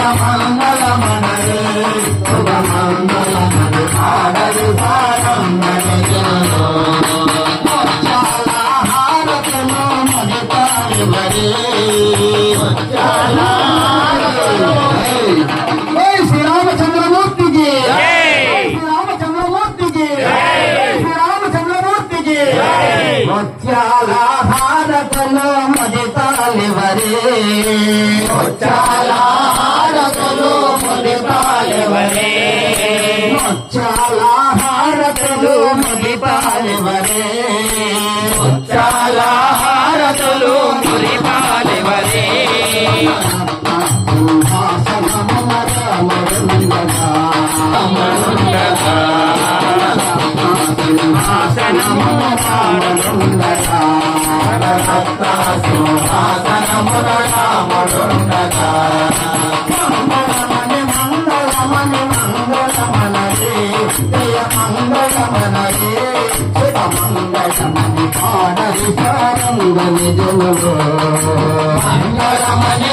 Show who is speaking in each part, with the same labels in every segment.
Speaker 1: మంగళమనరే శుభ మంగళమని పాడరు పాడంగని Hare మంగళమని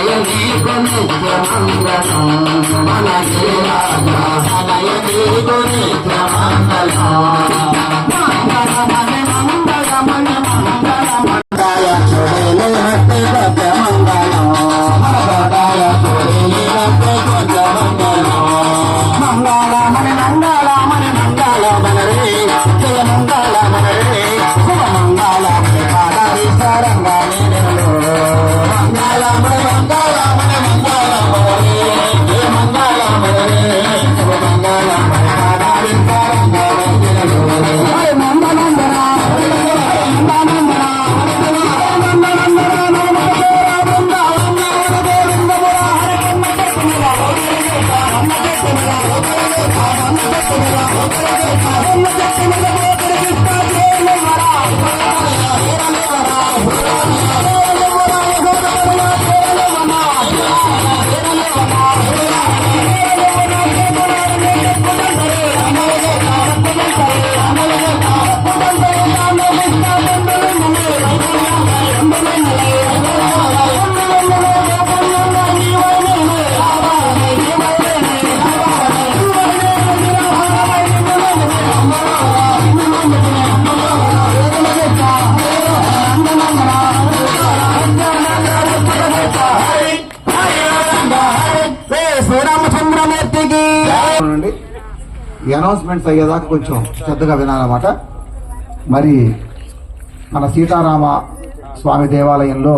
Speaker 1: కలయ నీకు నిత్య మంగళం మనగిరి నీకు Thank
Speaker 2: you. ఈ అనౌన్స్మెంట్స్ అయ్యేదాకా కొంచెం శ్రద్ధగా వినాలన్నమాట. మరి మన సీతారామ స్వామి దేవాలయంలో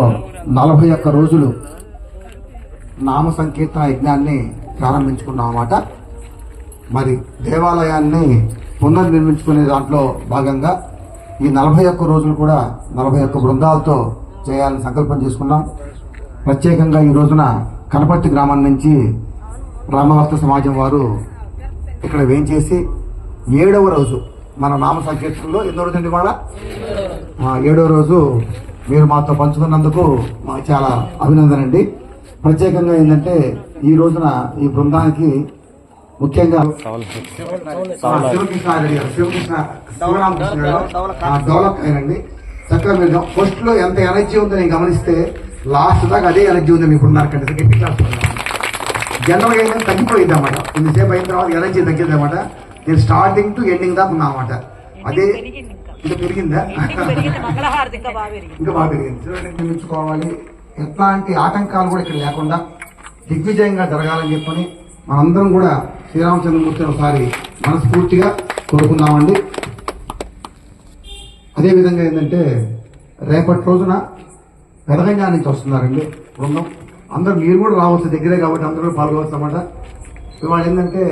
Speaker 2: నలభై ఒక్క రోజులు నామ సంకీర్తన యజ్ఞాన్ని ప్రారంభించుకున్నాం అన్నమాట. మరి దేవాలయాన్ని పునర్నిర్మించుకునే దాంట్లో భాగంగా ఈ నలభై ఒక్క రోజులు కూడా నలభై ఒక్క బృందాలతో చేయాలని సంకల్పం చేసుకున్నాం. ప్రత్యేకంగా ఈ రోజున కనపర్తి గ్రామం నుంచి రామభక్త సమాజం వారు ఇక్కడ వేంచేసి ఏడవ రోజు మన నామ సంకీర్తనలో ఎన్నో రోజు అండి వాళ్ళ ఏడవ రోజు మీరు మాతో పంచుకున్నందుకు మాకు చాలా అభినందన అండి ప్రత్యేకంగా ఏంటంటే ఈ రోజున ఈ బృందానికి ముఖ్యంగా శివకృష్ణ శివకృష్ణ శివరామకృష్ణ డెవలప్ అయ్యారండి చక్కగా మీరు ఫస్ట్లో ఎంత ఎనర్జీ ఉందో నేను గమనిస్తే లాస్ట్ దాకా అదే ఎనర్జీ ఉంది మీకు ఉన్నారు కంటే సెకండ్ క్లాస్ జనరల్గా ఏంటంటే తగ్గిపోయింది అనమాట ఇంతసేపు అయిన తర్వాత ఎనర్జీ తగ్గింది అనమాట నేను స్టార్టింగ్ టు ఎండింగ్ దాకా ఉన్నా అనమాట అదే ఇంకా. పెరిగిందా?
Speaker 3: ఇంకా బాగా పెరిగింది.
Speaker 2: నిర్మించుకోవాలి ఎట్లాంటి ఆటంకాలు కూడా ఇక్కడ లేకుండా దిగ్విజయంగా జరగాలని చెప్పని మనందరం కూడా శ్రీరామచంద్రమూర్తిని ఒకసారి మనస్ఫూర్తిగా కోరుకుందామండి. అదేవిధంగా ఏంటంటే రేపటి రోజున పెదగంగా నుంచి వస్తున్నారండి బృందం. అందరూ మీరు కూడా రావచ్చు దగ్గరే కాబట్టి అందరూ పాల్గొవచ్చు అన్నమాట ఇవాళ ఏంటంటే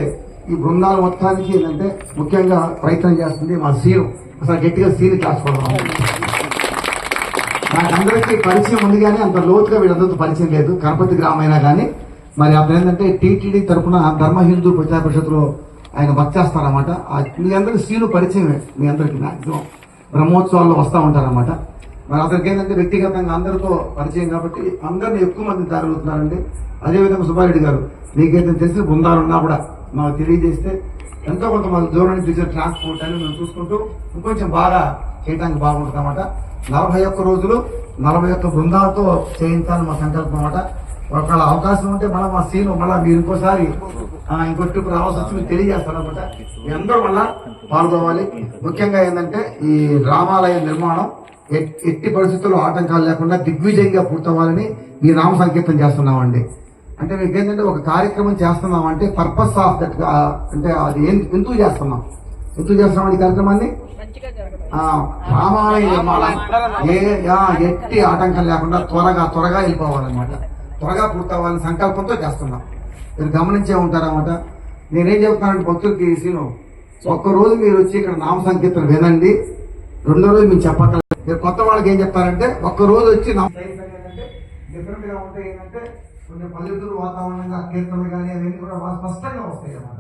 Speaker 2: ఈ బృందాల మొత్తానికి ఏంటంటే ముఖ్యంగా ప్రయత్నం చేస్తుంది మా సీను. అసలు గట్టిగా సీని క్లాస్ కొడదాం. నాకు అందరికీ పరిచయం ఉంది కానీ అంత లోతుగా వీళ్ళందరితో పరిచయం లేదు. గణపతి గ్రామం అయినా కానీ. మరి అతను ఏంటంటే టీటీడీ తరపున ధర్మ హిందూ ప్రచార పరిషత్లో ఆయన వర్క్ చేస్తారన్నమాట. మీ అందరికి సీను పరిచయమే మీ అందరికి మ్యాక్సిమం బ్రహ్మోత్సవాల్లో వస్తూ ఉంటారన్నమాట. మరి అతనికి ఏంటంటే వ్యక్తిగతంగా అందరితో పరిచయం కాబట్టి అందరిని ఎక్కువ మంది తరలుతున్నారండి అదేవిధంగా సుబ్బారెడ్డి గారు మీకైతే తెలిసి బృందాలు ఉన్నా కూడా మాకు తెలియజేస్తే ఎంతో కొంత మన దూరం నుంచి ట్రాన్స్పోర్ట్ అని మేము చూసుకుంటూ ఇంకొంచెం బాగా చేయడానికి బాగుంటుంది అనమాట నలభై ఒక్క రోజులు నలభై ఒక్క బృందాలతో చేయించాలని మా సంకల్పం అన్నమాట. ఒకవేళ అవకాశం ఉంటే మళ్ళీ మా సీను మళ్ళీ మీరు ఇంకోసారి ఆ, ఇంకో ట్రిప్ రావాల్సి వచ్చి మీకు తెలియజేస్తారనమాట మీ అందరూ మళ్ళా పాల్గొవాలి. ముఖ్యంగా ఏంటంటే ఈ రామాలయ నిర్మాణం ఎట్టి పరిస్థితుల్లో ఆటంకాలు లేకుండా దిగ్విజయంగా పూర్తవ్వాలని ఈ నామ సంకీర్తన చేస్తున్నామండి. అంటే మీకు ఏంటంటే ఒక కార్యక్రమం చేస్తున్నాం అంటే పర్పస్ ఆఫ్ దట్ అంటే అది ఎందుకు చేస్తున్నాం? ఎందుకు చేస్తున్నాం ఈ కార్యక్రమాన్ని? రామాలయ నిర్మాణం. ఏ ఎట్టి ఆటంకం లేకుండా త్వరగా త్వరగా వెళ్ళిపోవాలన్నమాట. త్వరగా పూర్తవ్వాలని సంకల్పంతో చేస్తున్నాం. మీరు గమనించే ఉంటారన్నమాట నేనేం చెప్తున్నానంటే భక్తులకి సీను ఒక్క రోజు మీరు వచ్చి ఇక్కడ నామ సంకీర్తన వినండి. రెండో రోజు మీరు చెప్పక్కర్లేదు. మీరు కొత్త వాళ్ళకి ఏం చెప్తారంటే ఒక్క రోజు వచ్చి డిఫరెంట్గా ఉంటే ఏంటంటే కొంచెం పల్లెటూరు వాతావరణంగా కీర్తనలు కానీ అవన్నీ కూడా స్పష్టంగా వస్తాయి అన్నమాట.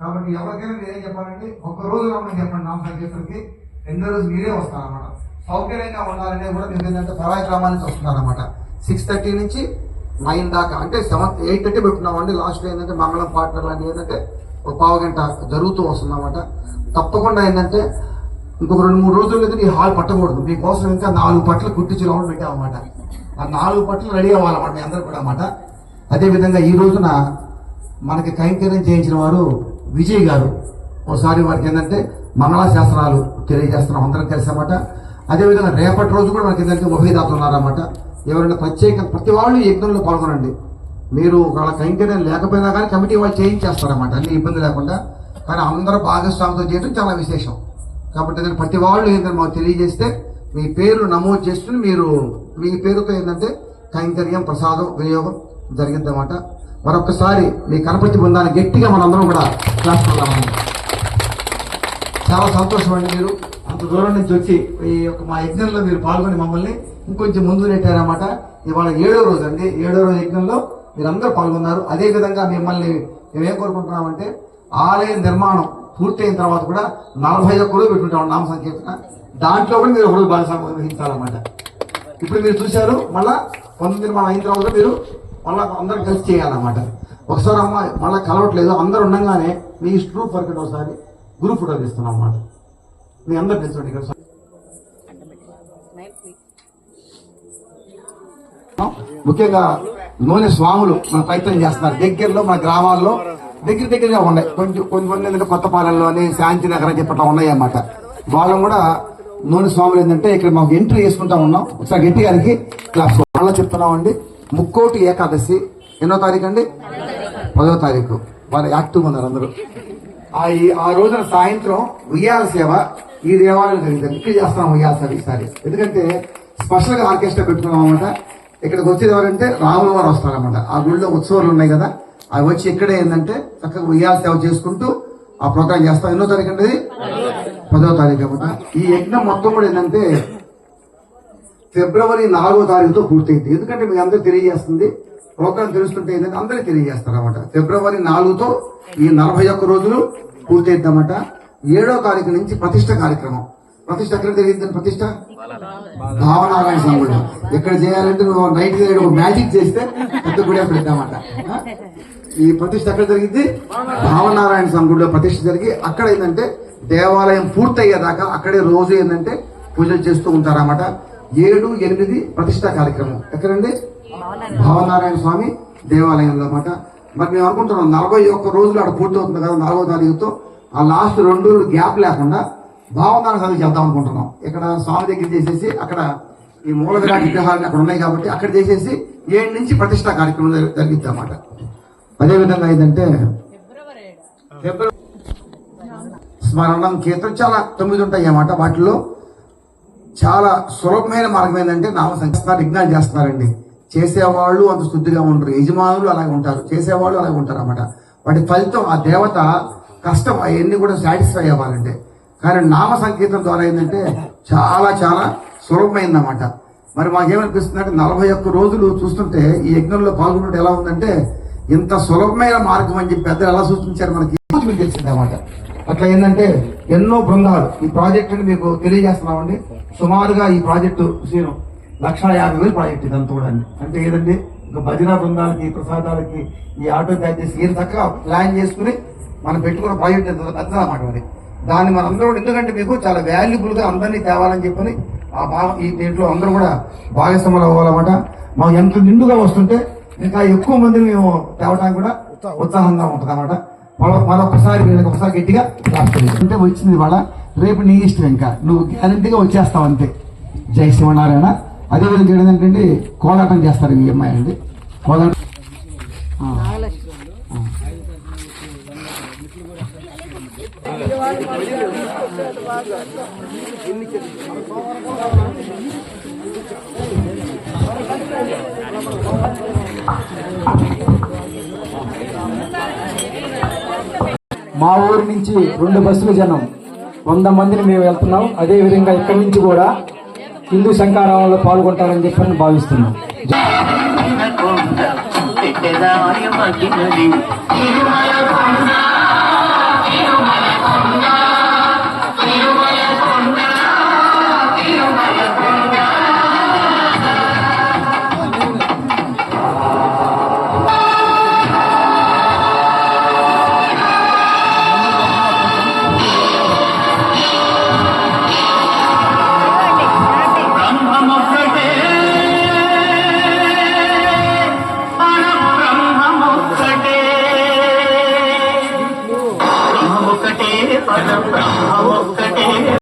Speaker 2: కాబట్టి ఎవరికైనా నేనేం చెప్పాలంటే ఒక్క రోజు రమ్మని చెప్పండి నామ సంకీర్తనకి రెండో రోజు మీరే వస్తారన్నమాట. సౌకర్యంగా ఉండాలనే కూడా మీరు ఏంటంటే పరాయి గ్రామాల నుంచి వస్తున్నారన్నమాట. సిక్స్ థర్టీ నుంచి నైన్ దాకా అంటే సెవెన్ ఎయిట్ థర్టీ పెట్టుకున్నామండి. లాస్ట్ ఏంటంటే మంగళం పార్ట్నర్ లాంటివి ఏంటంటే ఒక పావు గంట జరుగుతూ వస్తుందన్నమాట. తప్పకుండా ఏంటంటే ఇంకొక రెండు మూడు రోజులు అయితే నీ హాల్ పట్టకూడదు. మీకోసం ఇంకా నాలుగు పట్లు కుట్టించి రౌండ్ పెట్టామన్నమాట ఆ నాలుగు పట్లు రెడీ అవ్వాలన్నమాట మీ అందరు కూడా అన్నమాట. అదేవిధంగా ఈ రోజున మనకి కైంకర్యం చేయించిన వారు విజయ్ గారు. ఒకసారి వారికి ఏంటంటే మంగళా శాస్త్రాలు తెలియజేస్తున్నాం అందరం కలిసామట అదేవిధంగా రేపటి రోజు కూడా మనకి ఏంటంటే ఉభయదాతలు ఉన్నారన్నమాట. ఎవరైనా ప్రత్యేక ప్రతి వాళ్ళు యజ్ఞంలో పాల్గొనండి. మీరు వాళ్ళ కైంకర్యం లేకపోయినా కానీ కమిటీ వాళ్ళు చేయించేస్తారన్నమాట. అన్ని ఇబ్బంది లేకుండా. కానీ అందరూ భాగస్వామితో చేయడం చాలా విశేషం. కాబట్టి నేను ప్రతి వాళ్ళు ఏంటంటే మాకు తెలియజేస్తే మీ పేరు నమోదు చేసుకుని మీరు మీ పేరుతో ఏంటంటే కైంకర్యం ప్రసాదం వినియోగం జరిగిందన్నమాట మరొకసారి మీ గణపతి బృందాన్ని గట్టిగా మనందరం కూడా క్లాస్ చాలా సంతోషం అండి మీరు. అంత దూరం నుంచి వచ్చి ఈ యొక్క మా యజ్ఞంలో మీరు పాల్గొని మమ్మల్ని ఇంకొంచెం ముందు నెట్టారన్నమాట. ఇవాళ ఏడో రోజు అండి. ఏడో రోజు యజ్ఞంలో మీరందరూ పాల్గొన్నారు. అదేవిధంగా మిమ్మల్ని మేమేం కోరుకుంటున్నామంటే ఆలయ నిర్మాణం పూర్తయిన తర్వాత కూడా నలభై ఒక్క రోజు పెట్టుకుంటాం నామ సంకీర్తన? దాంట్లో కూడా మీరు ఒకరోజు భాగస్వామ్యం వహించాలన్నమాట ఇప్పుడు మీరు చూశారు మళ్ళా కొంత నిర్మాణం అయిన తర్వాత మీరు మళ్ళా అందరం కలిసి చేయాలన్నమాట. ఒకసారి అమ్మ మళ్ళీ కలవట్లేదు అందరు ఉండగానే మీ గ్రూప్ వర్క్ ఒకసారి గ్రూప్ ఫోటో తీస్తున్నాం అన్నమాట మీ అందరు తెలుసుకోండి ఇక్కడ. ముఖ్యంగా నూనె స్వాములు మన ప్రయత్నం చేస్తున్నారు. దగ్గరలో మన గ్రామాల్లో దగ్గర దగ్గరగా ఉన్నాయి. కొంచెం కొన్ని కొన్ని ఏంటంటే కొత్తపాలెంలోని శాంతినగర్ అని చెప్పట్లా ఉన్నాయి అన్నమాట. వాళ్ళం కూడా నూనె స్వాములు ఏంటంటే ఇక్కడ మాకు ఎంట్రీ చేసుకుంటా ఉన్నాం. ఒకసారి గట్టి గారికి క్లాస్ వాళ్ళ చెప్తున్నాం అండి ముక్కోటి ఏకాదశి. ఎన్నో తారీఖు అండి? పదో తారీఖు. వాళ్ళు యాక్టివ్ ఉన్నారు అందరూ. ఆ ఈ- ఆ రోజున సాయంత్రం ఉయ్యాల సేవ ఈ దేవాలయం జరిగింది. ఇక్కడ చేస్తున్నాం ఉయ్యాల సేవ ఈసారి. ఎందుకంటే స్పెషల్గా ఆర్కెస్ట్రా పెట్టుకున్నాం అనమాట ఇక్కడికి వచ్చేది ఎవరంటే రాముల వారు ఆ గుడిలో ఉత్సవాలు ఉన్నాయి కదా. అవి వచ్చి ఇక్కడే ఏంటంటే చక్కగా ఉయ్యాల సేవ చేసుకుంటూ ఆ ప్రోగ్రాం చేస్తాం. ఎన్నో తారీఖు అండి? పదో తారీఖు అన్నమాట ఈ యజ్ఞం మొత్తం కూడా ఏంటంటే ఫిబ్రవరి నాలుగో తారీఖుతో పూర్తయింది. ఎందుకంటే మీకు అందరూ తెలియజేస్తుంది. ప్రోగ్రాం తెలుస్తుంటే ఏంటంటే అందరూ తెలియజేస్తారు అనమాట ఫిబ్రవరి నాలుగుతో ఈ నలభై ఒక్క రోజులు పూర్తయింది అనమాట ఏడో తారీఖు నుంచి ప్రతిష్ట కార్యక్రమం. ప్రతిష్ట ఎక్కడ జరిగింది ప్రతిష్ట? భావనారాయణ స్వామి ఎక్కడ చేయాలంటే నువ్వు నైట్ మ్యాజిక్ చేస్తే పెద్ద గుడి అప్పుడు ఈ ప్రతిష్ట ఎక్కడ జరిగింది? భావనారాయణ స్వామి గుడిలో ప్రతిష్ట జరిగి అక్కడ ఏంటంటే దేవాలయం పూర్తయ్యేదాకా అక్కడే రోజు ఏంటంటే పూజలు చేస్తూ ఉంటారన్నమాట. ఏడు ఎనిమిది ప్రతిష్ట కార్యక్రమం. ఎక్కడండి? భావనారాయణ స్వామి దేవాలయంలో అన్నమాట. మరి మేము అనుకుంటున్నాం నలభై ఒక్క రోజులు అక్కడ పూర్తవుతుంది కదా నలభై తారీఖుతో. ఆ లాస్ట్ రెండు రోజులు గ్యాప్ లేకుండా భావనారాయణ స్వామి చేద్దాం అనుకుంటున్నాం. ఇక్కడ స్వామి దగ్గర చేసేసి అక్కడ ఈ మూల విరాట్ విగ్రహాలు అక్కడ ఉన్నాయి కాబట్టి అక్కడ చేసేసి ఏడు నుంచి ప్రతిష్ట కార్యక్రమం జరి- అన్నమాట. అదేవిధంగా ఏంటంటే ఫిబ్రవరి స్మరణం కీర్తన చాలా తొమ్మిది ఉంటాయి అన్నమాట. వాటిలో చాలా సులభమైన మార్గం ఏంటంటే నామ సంకీర్తన యజ్ఞాలు చేస్తున్నారండి. చేసేవాళ్ళు అంత శుద్ధిగా ఉండరు. యజమానులు అలాగే ఉంటారు. చేసేవాళ్ళు అలాగే ఉంటారు అన్నమాట. వాటి ఫలితం ఆ దేవత కష్టం అవన్నీ కూడా సాటిస్ఫై అవ్వాలంటే. కానీ నామ సంకీర్తన ద్వారా ఏంటంటే చాలా చాలా సులభమైందన్నమాట. మరి మాకేమనిపిస్తుంది అంటే నలభై ఒక్క రోజులు చూస్తుంటే ఈ యజ్ఞంలో పాల్గొనడం ఎలా ఉందంటే ఇంత సులభమైన మార్గం అని చెప్పి పెద్దలు ఎలా సూచించారు మనకి? మీకు తెలిసింది అన్నమాట. అట్లా ఏంటంటే ఎన్నో బృందాలు ఈ ప్రాజెక్టుని మీకు తెలియజేస్తున్నామండి. సుమారుగా ఈ ప్రాజెక్టు సీను లక్ష యాభై వేలు ప్రాజెక్ట్ ఇదంతా కూడా అంటే ఏదండి? ఇంకా భజన బృందాలకి ప్రసాదాలకి ఈ ఆటో ప్యాకేజ్ ఏం చక్కగా ప్లాన్ చేసుకుని మనం పెట్టుకున్న ప్రాజెక్ట్ ఎంత అన్నమాట మరి. దాన్ని మనం అందరూ కూడా ఎందుకంటే మీకు చాలా వాల్యుబుల్గా అందరినీ తేవాలని చెప్పని ఆ భావ ఈ దీంట్లో అందరూ కూడా భాగస్వాములు అవ్వాలన్నమాట. మాకు ఎంత నిండుగా వస్తుంటే ఇంకా ఎక్కువ మందిని మేము తేవడానికి కూడా ఉత్సాహంగా ఉంటుంది అనమాట మరొకసారి వీళ్ళకి ఒకసారి గట్టిగా అంటే వచ్చింది ఇవాళ. రేపు నీ ఇష్టం ఇంకా. నువ్వు గ్యారంటీగా వచ్చేస్తావు అంతే. జై శివనారాయణ అదేవిధంగా ఏంటంటే కోలాటం చేస్తారు ఈ అమ్మాయి అండి. కోలాటం ఆ.
Speaker 4: మా ఊరి నుంచి రెండు బస్సులు జనం. వంద మందిని మేము వెళ్తున్నాం. అదే విధంగా ఇక్కడి నుంచి కూడా హిందూ శంకారావంలో పాల్గొంటారని చెప్పని భావిస్తున్నాం.